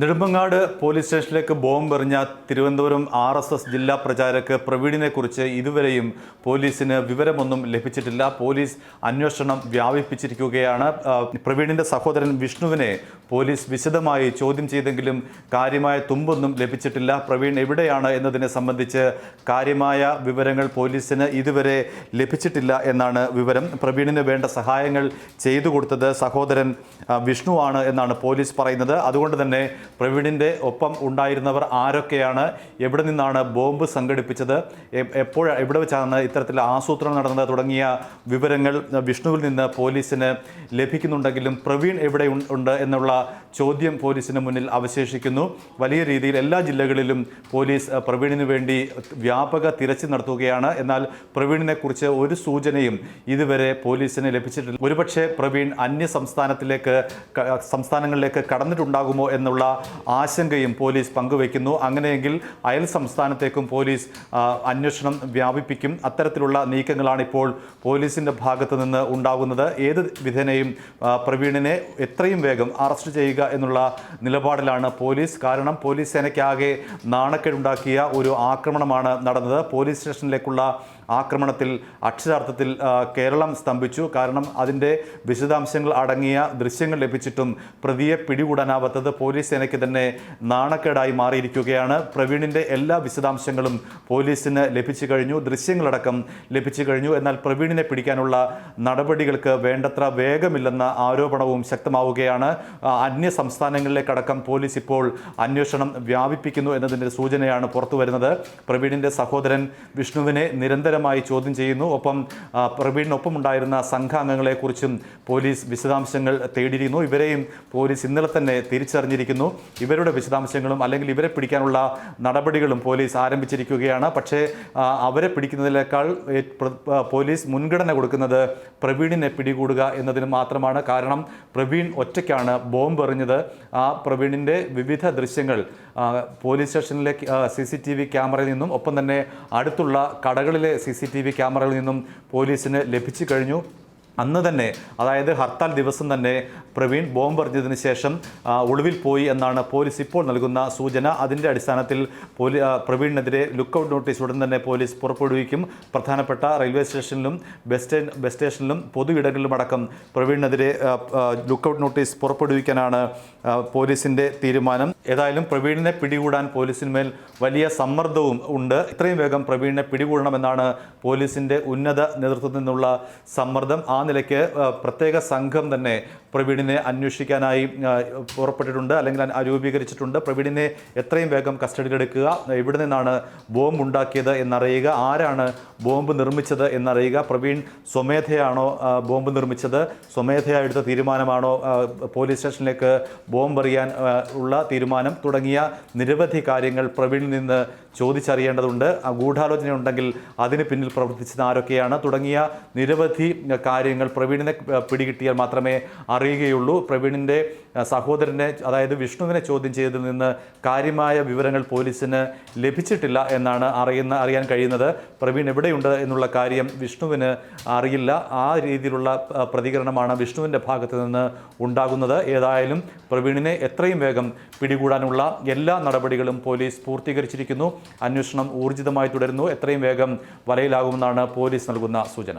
Nedumangad police സ്റ്റേഷനിലേക്ക് bomb എറിഞ്ഞ Thiruvananthapuram R S S ജില്ലാ പ്രചാരക് പ്രവീണിനെ കുറിച്ച് ഇതുവരെയും പോലീസിന് വിവരമൊന്നും ലഭിച്ചിട്ടില്ല. പോലീസ് അന്വേഷണം വ്യാപിപ്പിച്ചിരിക്കുകയാണ്. പ്രവീണിന്റെ സഹോദരൻ വിഷ്ണുവിനെ പോലീസ് വിശദമായി ചോദ്യം ചെയ്തെങ്കിലും കാര്യമായ തുമ്പൊന്നും ലഭിച്ചിട്ടില്ല. പ്രവീൺ എവിടെയാണ് എന്നതിനെ സംബന്ധിച്ച് കാര്യമായ വിവരങ്ങൾ പോലീസിന് ഇതുവരെ ലഭിച്ചിട്ടില്ല എന്നാണ് വിവരം. പ്രവീണിന് വേണ്ട സഹായങ്ങൾ ചെയ്തു കൊടുത്തത് സഹോദരൻ വിഷ്ണുവാണ് എന്നാണ് പോലീസ് പറയുന്നത്. അതുകൊണ്ട് തന്നെ പ്രവീണിന്റെ ഒപ്പം ഉണ്ടായിരുന്നവർ ആരൊക്കെയാണ്? എവിടെ നിന്നാണ് ബോംബ് സംഘടിപ്പിച്ചത്? എപ്പോഴാണ് എവിടെ വെച്ചാണ് ഇത്തരത്തിൽ ആസൂത്രണം നടന്നത് തുടങ്ങിയ വിവരങ്ങൾ വിഷ്ണുവിൽ നിന്ന് പോലീസിന് ലഭിക്കുന്നുണ്ടെങ്കിലും പ്രവീൺ എവിടെ ഉണ്ട് എന്നുള്ള ചോദ്യം പോലീസിന് മുന്നിൽ അവശേഷിക്കുന്നു. വലിയ രീതിയിൽ എല്ലാ ജില്ലകളിലും പോലീസ് പ്രവീണിന് വേണ്ടി വ്യാപക തിരച്ചിൽ നടത്തുകയാണ്. എന്നാൽ പ്രവീണിനെ കുറിച്ച് ഒരു സൂചനയും ഇതുവരെ പോലീസിന് ലഭിച്ചിട്ടില്ല. ഒരുപക്ഷെ പ്രവീൺ അന്യ സംസ്ഥാനത്തിലേക്ക് സംസ്ഥാനങ്ങളിലേക്ക് കടന്നിട്ടുണ്ടാകുമോ എന്നുള്ള ആശങ്കയും പോലീസ് പങ്കുവയ്ക്കുന്നു. അങ്ങനെയെങ്കിൽ അയൽ സംസ്ഥാനത്തേക്കും പോലീസ് അന്വേഷണം വ്യാപിപ്പിക്കും. അത്തരത്തിലുള്ള നീക്കങ്ങളാണ് ഇപ്പോൾ പോലീസിന്റെ ഭാഗത്ത് നിന്ന് ഉണ്ടാകുന്നത്. ഏത് വിധേനയും പ്രവീണിനെ എത്രയും വേഗം അറസ്റ്റ് ചെയ്യുക എന്നുള്ള നിലപാടിലാണ് പോലീസ്. കാരണം പോലീസ് സേനയ്ക്കാകെ നാണക്കേടുണ്ടാക്കിയ ഒരു ആക്രമണമാണ് നടന്നത്. പോലീസ് സ്റ്റേഷനിലേക്കുള്ള ആക്രമണത്തിൽ അക്ഷരാർത്ഥത്തിൽ കേരളം സ്തംഭിച്ചു. കാരണം അതിന്റെ വിശദാംശങ്ങൾ അടങ്ങിയ ദൃശ്യങ്ങൾ ലഭിച്ചിട്ടും പ്രതിയെ പിടികൂടാനാവാത്തത് പോലീസ് സേനയ്ക്ക് തന്നെ നാണക്കേടായി മാറിയിരിക്കുകയാണ്. പ്രവീണിന്റെ എല്ലാ വിശദാംശങ്ങളും പോലീസിന് ലഭിച്ചു കഴിഞ്ഞു ദൃശ്യങ്ങളടക്കം ലഭിച്ചു കഴിഞ്ഞു. എന്നാൽ പ്രവീണിനെ പിടിക്കാനുള്ള നടപടികൾക്ക് വേണ്ടത്ര വേഗമില്ലെന്ന ആരോപണവും ശക്തമാവുകയാണ്. അന്യ സംസ്ഥാനങ്ങളിലേക്കടക്കം പോലീസ് ഇപ്പോൾ അന്വേഷണം വ്യാപിപ്പിക്കുന്നു എന്നതിന്റെ സൂചനയാണ് പുറത്തുവരുന്നത്. പ്രവീണിന്റെ സഹോദരൻ വിഷ്ണുവിനെ നിരന്തരമായി ചോദ്യം ചെയ്യുന്നു. ഒപ്പം പ്രവീണിനൊപ്പം ഉണ്ടായിരുന്ന സംഘാംഗങ്ങളെക്കുറിച്ചും പോലീസ് വിശദാംശങ്ങൾ തേടിയിരുന്നു. ഇവരെയും പോലീസ് ഇന്നലെ തന്നെ തിരിച്ചറിഞ്ഞിരിക്കുന്നു. ഇവരുടെ വിശദാംശങ്ങളും അല്ലെങ്കിൽ ഇവരെ പിടിക്കാനുള്ള നടപടികളും പോലീസ് ആരംഭിച്ചിരിക്കുകയാണ്. പക്ഷേ അവരെ പിടിക്കുന്നതിനേക്കാൾ പോലീസ് മുൻഗണന കൊടുക്കുന്നത് പ്രവീണിനെ പിടികൂടുക എന്നതിന് മാത്രമാണ്. കാരണം പ്രവീൺ ഒറ്റയ്ക്കാണ് ബോംബ് എറിഞ്ഞത്. ആ പ്രവീണിന്റെ വിവിധ ദൃശ്യങ്ങൾ പോലീസ് സ്റ്റേഷനിലെ സി സി ടി വി ക്യാമറയിൽ നിന്നും ഒപ്പം തന്നെ അടുത്തുള്ള കടകളിലെ സി സി ടി വി ക്യാമറകളിൽ നിന്നും പോലീസിന് ലഭിച്ചു കഴിഞ്ഞു. അന്ന് തന്നെ അതായത് ഹർത്താൽ ദിവസം തന്നെ പ്രവീൺ ബോംബ് എറിഞ്ഞതിന് ശേഷം ഒളിവിൽ പോയി എന്നാണ് പോലീസ് ഇപ്പോൾ നൽകുന്ന സൂചന. അതിന്റെ അടിസ്ഥാനത്തിൽ പോലീ പ്രവീണിനെതിരെ ലുക്കൌട്ട് നോട്ടീസ് ഉടൻ തന്നെ പോലീസ് പുറപ്പെടുവിക്കും. പ്രധാനപ്പെട്ട റെയിൽവേ സ്റ്റേഷനിലും ബസ് സ്റ്റേ ബസ് സ്റ്റേഷനിലും പൊതു ഇടങ്ങളിലും അടക്കം പ്രവീണിനെതിരെ ലുക്കൌട്ട് നോട്ടീസ് പുറപ്പെടുവിക്കാനാണ് പോലീസിന്റെ തീരുമാനം. ഏതായാലും പ്രവീണിനെ പിടികൂടാൻ പോലീസിന്മേൽ വലിയ സമ്മർദ്ദവും ഉണ്ട്. ഇത്രയും വേഗം പ്രവീണിനെ പിടികൂടണമെന്നാണ് പോലീസിന്റെ ഉന്നത നേതൃത്വത്തിൽ നിന്നുള്ള സമ്മർദ്ദം. ആ നിലയ്ക്ക് പ്രത്യേക സംഘം തന്നെ പ്രവീണിനെ അന്വേഷിക്കാനായി പുറപ്പെട്ടിട്ടുണ്ട് അല്ലെങ്കിൽ രൂപീകരിച്ചിട്ടുണ്ട്. പ്രവീണിനെ എത്രയും വേഗം കസ്റ്റഡിയിലെടുക്കുക എവിടെ നിന്നാണ് ബോംബ് ഉണ്ടാക്കിയത് എന്നറിയുക ആരാണ് ബോംബ് നിർമ്മിച്ചത് എന്നറിയുക. പ്രവീൺ സ്വമേധയാണോ ബോംബ് നിർമ്മിച്ചത്? സ്വമേധയാ എടുത്ത തീരുമാനമാണോ പോലീസ് സ്റ്റേഷനിലേക്ക് ബോംബ് എറിയാൻ ഉള്ള തീരുമാനം? തുടങ്ങിയ നിരവധി കാര്യങ്ങൾ പ്രവീണിൽ നിന്ന് ചോദിച്ചറിയേണ്ടതുണ്ട്. ഗൂഢാലോചന ഉണ്ടെങ്കിൽ അതിന് പിന്നിൽ പ്രവർത്തിച്ചത് ആരൊക്കെയാണ്? തുടങ്ങിയ നിരവധി ആ, കാര്യങ്ങൾ പ്രവീണിനെ പിടികിട്ടിയാൽ മാത്രമേ അറിയുകയുള്ളൂ. പ്രവീണിന്റെ സഹോദരനെ അതായത് വിഷ്ണുവിനെ ചോദ്യം ചെയ്തതിൽ നിന്ന് കാര്യമായ വിവരങ്ങൾ പോലീസിന് ലഭിച്ചിട്ടില്ല എന്നാണ് അറിയുന്ന അറിയാൻ കഴിയുന്നത്. പ്രവീൺ എവിടെയുണ്ട് എന്നുള്ള കാര്യം വിഷ്ണുവിന് അറിയില്ല. ആ രീതിയിലുള്ള പ്രതികരണമാണ് വിഷ്ണുവിന്റെ ഭാഗത്ത് നിന്ന് ഉണ്ടാകുന്നത്. ഏതായാലും പ്രവീണിനെ എത്രയും വേഗം പിടികൂടാനുള്ള എല്ലാ നടപടികളും പോലീസ് പൂർത്തീകരിച്ചിരിക്കുന്നു. അന്വേഷണം ഊർജിതമായി തുടരുന്നു. എത്രയും വേഗം വലയിലാകുമെന്നാണ് പോലീസ് നൽകുന്ന സൂചന.